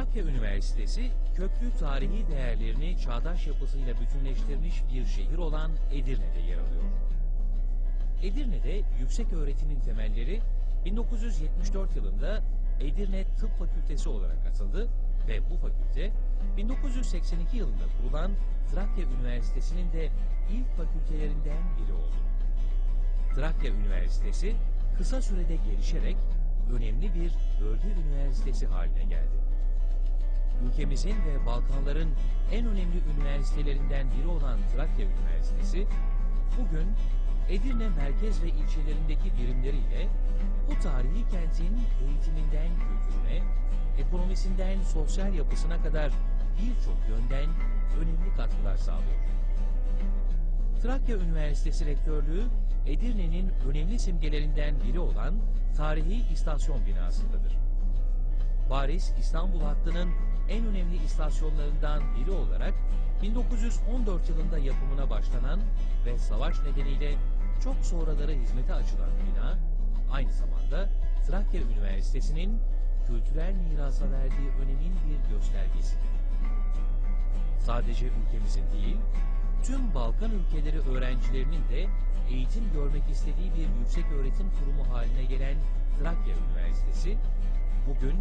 Trakya Üniversitesi köklü tarihi değerlerini çağdaş yapısıyla bütünleştirmiş bir şehir olan Edirne'de yer alıyor. Edirne'de yüksek öğretimin temelleri 1974 yılında Edirne Tıp Fakültesi olarak atıldı ve bu fakülte 1982 yılında kurulan Trakya Üniversitesi'nin de ilk fakültelerinden biri oldu. Trakya Üniversitesi kısa sürede gelişerek önemli bir bölge üniversitesi haline geldi. Ülkemizin ve Balkanların en önemli üniversitelerinden biri olan Trakya Üniversitesi, bugün Edirne merkez ve ilçelerindeki birimleriyle bu tarihi kentin eğitiminden kültürüne, ekonomisinden sosyal yapısına kadar birçok yönden önemli katkılar sağlıyor. Trakya Üniversitesi Rektörlüğü, Edirne'nin önemli simgelerinden biri olan tarihi istasyon binasındadır. Paris İstanbul hattının en önemli istasyonlarından biri olarak 1914 yılında yapımına başlanan ve savaş nedeniyle çok sonraları hizmete açılan bina, aynı zamanda Trakya Üniversitesi'nin kültürel mirasa verdiği önemin bir göstergesidir. Sadece ülkemizin değil, tüm Balkan ülkeleri öğrencilerinin de eğitim görmek istediği bir yüksek öğretim kurumu haline gelen Trakya Üniversitesi, bugün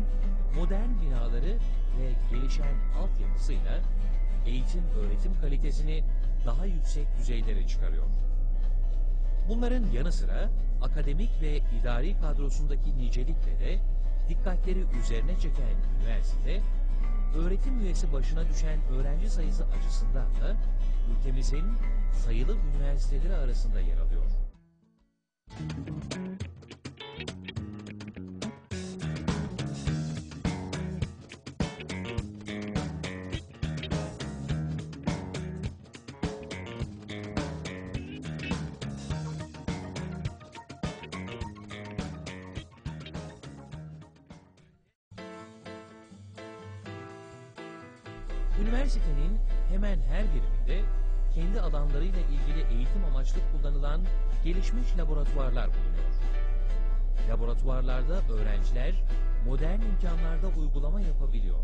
modern binaları ve gelişen altyapısıyla eğitim öğretim kalitesini daha yüksek düzeylere çıkarıyor. Bunların yanı sıra akademik ve idari kadrosundaki nicelikle de dikkatleri üzerine çeken üniversite, öğretim üyesi başına düşen öğrenci sayısı açısından da ülkemizin sayılı üniversiteleri arasında yer alıyor. Üniversitenin kendi alanlarıyla ilgili eğitim amaçlı kullanılan gelişmiş laboratuvarlar bulunuyor. Laboratuvarlarda öğrenciler modern imkanlarda uygulama yapabiliyor.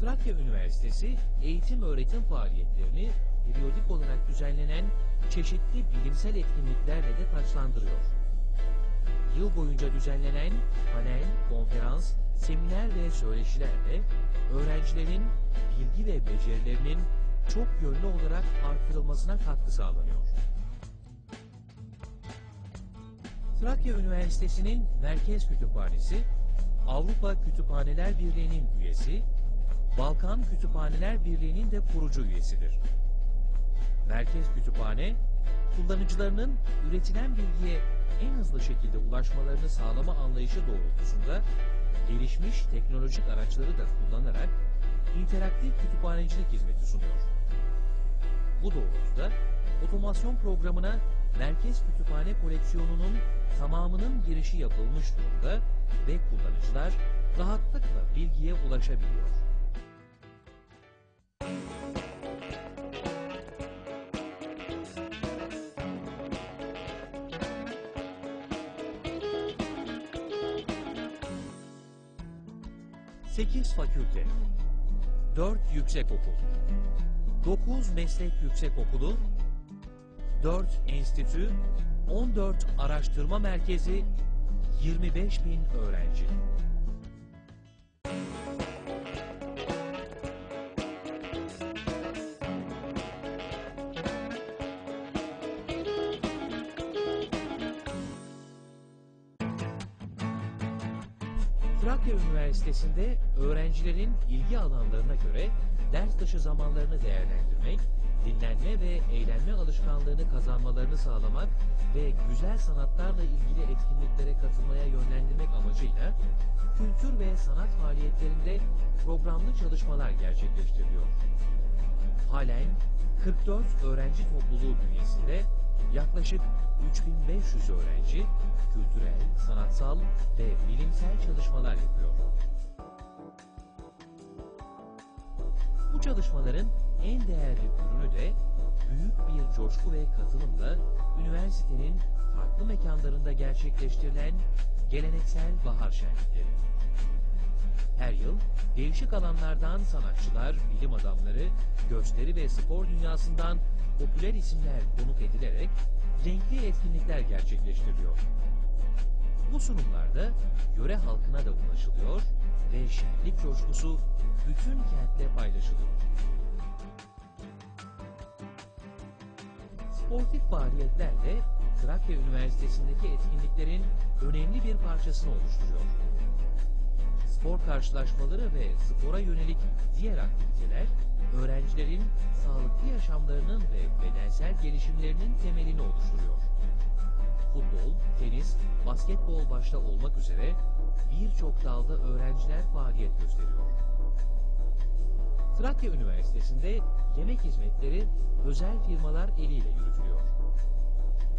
Trakya Üniversitesi eğitim öğretim faaliyetlerini periyodik olarak düzenlenen çeşitli bilimsel etkinliklerle de taçlandırıyor. Yıl boyunca düzenlenen panel, konferans, seminer ve söyleşilerle öğrencilerin bilgi ve becerilerinin çok yönlü olarak artırılmasına katkı sağlanıyor. Trakya Üniversitesi'nin Merkez Kütüphanesi, Avrupa Kütüphaneler Birliği'nin üyesi, Balkan Kütüphaneler Birliği'nin de kurucu üyesidir. Merkez Kütüphane, kullanıcılarının üretilen bilgiye en hızlı şekilde ulaşmalarını sağlama anlayışı doğrultusunda gelişmiş teknolojik araçları da kullanarak interaktif kütüphanecilik hizmeti sunuyor. Bu doğrultuda otomasyon programına Merkez Kütüphane koleksiyonunun tamamının girişi yapılmış durumda ve kullanıcılar rahatlıkla bilgiye ulaşabiliyor. Sekiz fakülte, 4 yüksekokul, 9 meslek yüksekokulu, 4 enstitü, 14 araştırma merkezi, 25 bin öğrenci. Üniversitesi'nde öğrencilerin ilgi alanlarına göre ders dışı zamanlarını değerlendirmek, dinlenme ve eğlenme alışkanlığını kazanmalarını sağlamak ve güzel sanatlarla ilgili etkinliklere katılmaya yönlendirmek amacıyla kültür ve sanat faaliyetlerinde programlı çalışmalar gerçekleştiriliyor. Halen 44 öğrenci topluluğu bünyesinde yaklaşık 3500 öğrenci kültürel, sanatsal ve bilimsel çalışmalar yapıyor. Bu çalışmaların en değerli ürünü de büyük bir coşku ve katılımla üniversitenin farklı mekanlarında gerçekleştirilen geleneksel bahar şenlikleri. Her yıl değişik alanlardan sanatçılar, bilim adamları, gösteri ve spor dünyasından popüler isimler konuk edilerek renkli etkinlikler gerçekleştiriliyor. Bu sunumlarda yöre halkına da ulaşılıyor ve şenlik coşkusu bütün kentle paylaşılıyor. Sportif faaliyetlerle Trakya Üniversitesi'ndeki etkinliklerin önemli bir parçasını oluşturuyor. Spor karşılaşmaları ve spora yönelik diğer aktiviteler, öğrencilerin sağlıklı yaşamlarının ve bedensel gelişimlerinin temelini oluşturuyor. Futbol, tenis, basketbol başta olmak üzere birçok dalda öğrenciler faaliyet gösteriyor. Trakya Üniversitesi'nde yemek hizmetleri özel firmalar eliyle yürütülüyor.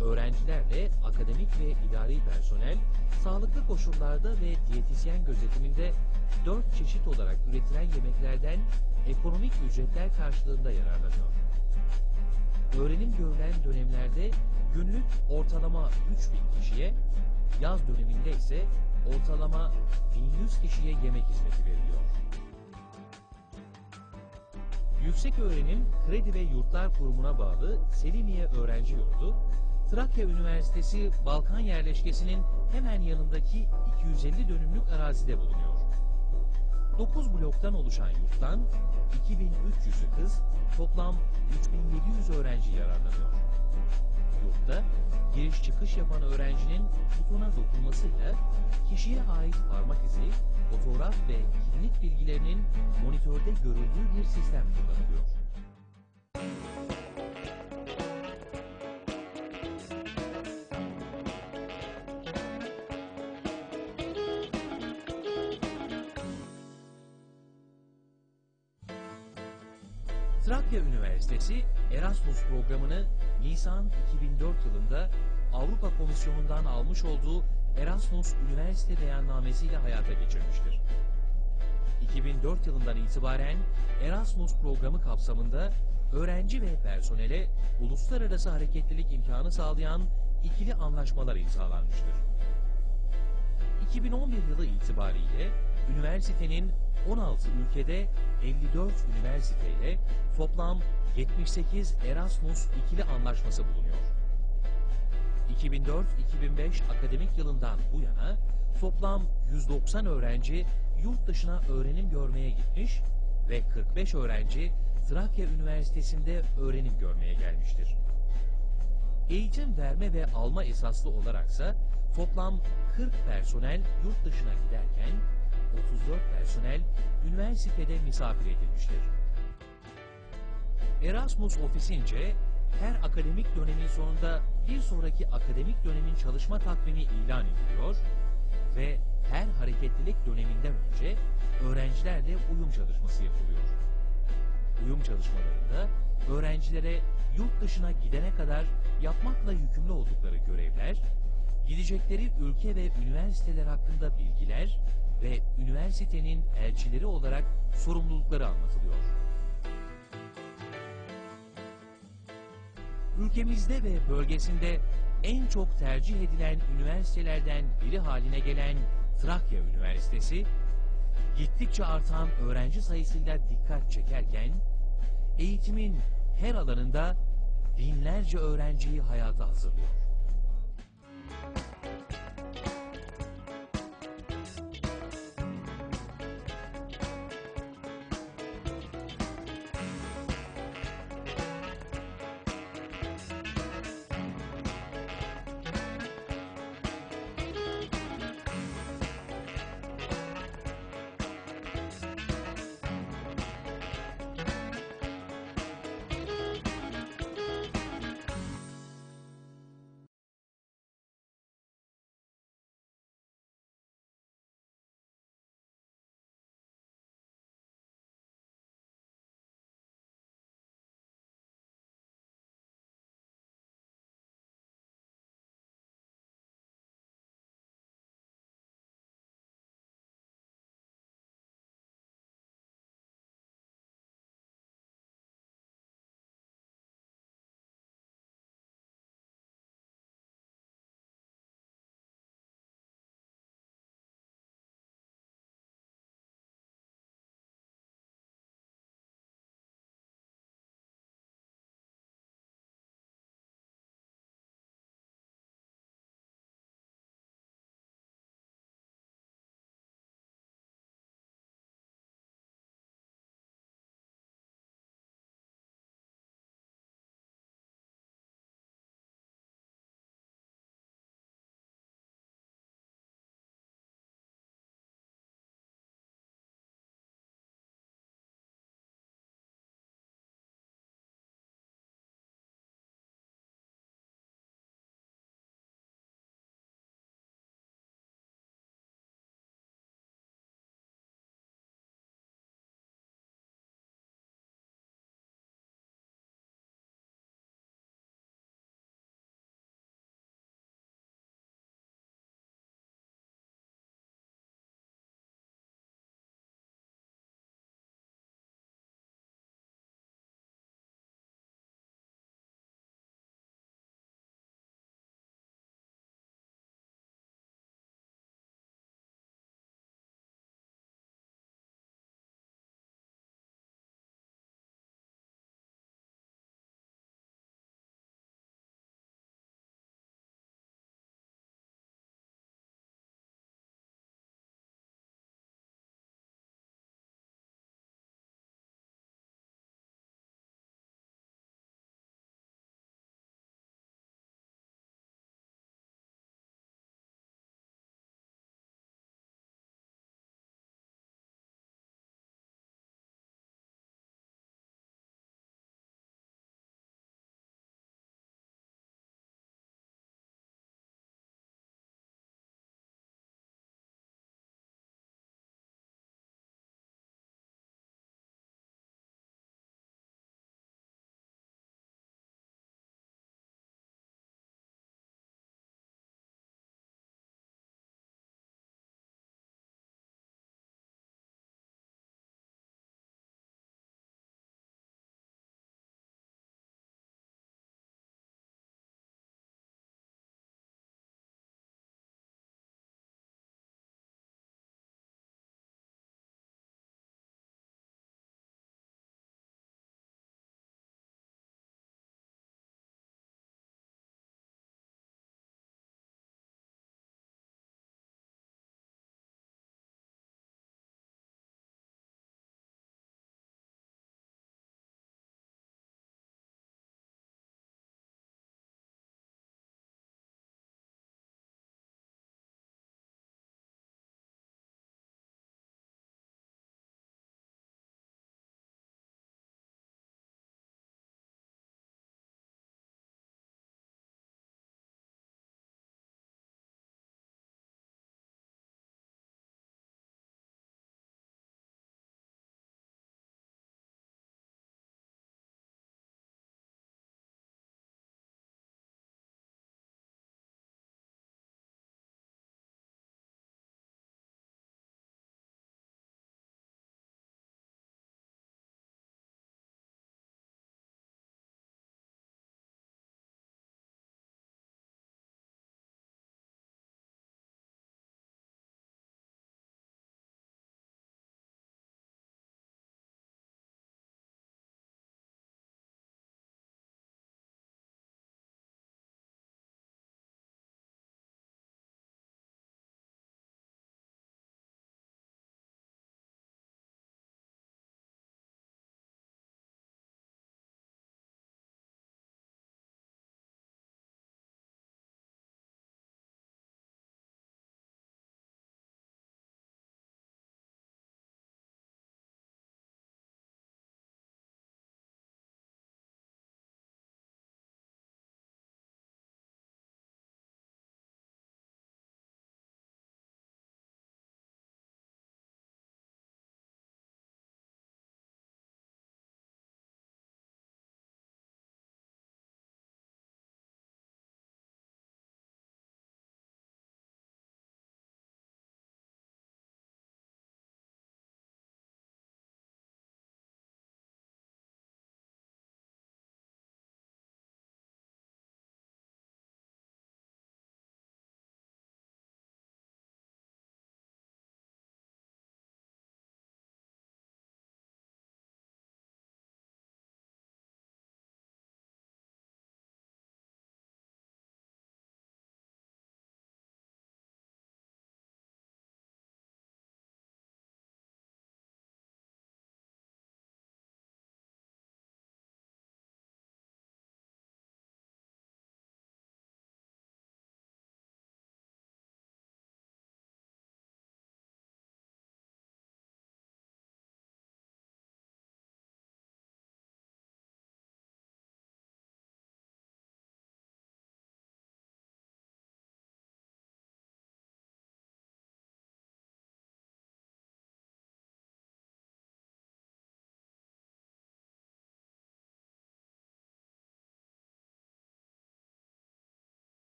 Öğrencilerle akademik ve idari personel, sağlıklı koşullarda ve diyetisyen gözetiminde dört çeşit olarak üretilen yemeklerden ekonomik ücretler karşılığında yararlanıyor. Öğrenim görülen dönemlerde günlük ortalama 3000 kişiye, yaz döneminde ise ortalama 1100 kişiye yemek hizmeti veriliyor. Yüksek Öğrenim Kredi ve Yurtlar Kurumu'na bağlı Selimiye Öğrenci Yurdu, Trakya Üniversitesi Balkan yerleşkesinin hemen yanındaki 250 dönümlük arazide bulunuyor. 9 bloktan oluşan yurttan 2300'ü kız, toplam 3700 öğrenci yararlanıyor. Yurtta giriş çıkış yapan öğrencinin butona dokunmasıyla kişiye ait parmak izi, fotoğraf ve kimlik bilgilerinin monitörde görüldüğü bir sistem kullanılıyor. Trakya Üniversitesi Erasmus programını Nisan 2004 yılında Avrupa Komisyonu'ndan almış olduğu Erasmus Üniversite Beyannamesiyle hayata geçirmiştir. 2004 yılından itibaren Erasmus programı kapsamında öğrenci ve personele uluslararası hareketlilik imkanı sağlayan ikili anlaşmalar imzalanmıştır. 2011 yılı itibariyle üniversitenin 16 ülkede 54 üniversiteyle toplam 78 Erasmus ikili anlaşması bulunuyor. 2004-2005 akademik yılından bu yana toplam 190 öğrenci yurt dışına öğrenim görmeye gitmiş ve 45 öğrenci Trakya Üniversitesi'nde öğrenim görmeye gelmiştir. Eğitim verme ve alma esaslı olaraksa toplam 40 personel yurt dışına giderken 34 personel üniversitede misafir edilmiştir. Erasmus ofisince her akademik dönemin sonunda bir sonraki akademik dönemin çalışma takvimi ilan ediliyor ve her hareketlilik döneminden önce öğrencilerle uyum çalışması yapılıyor. Uyum çalışmalarında öğrencilere yurt dışına gidene kadar yapmakla yükümlü oldukları görevler, gidecekleri ülke ve üniversiteler hakkında bilgiler ve üniversitenin elçileri olarak sorumlulukları anlatılıyor. Ülkemizde ve bölgesinde en çok tercih edilen üniversitelerden biri haline gelen Trakya Üniversitesi, gittikçe artan öğrenci sayısıyla dikkat çekerken, eğitimin her alanında binlerce öğrenciyi hayata hazırlıyor.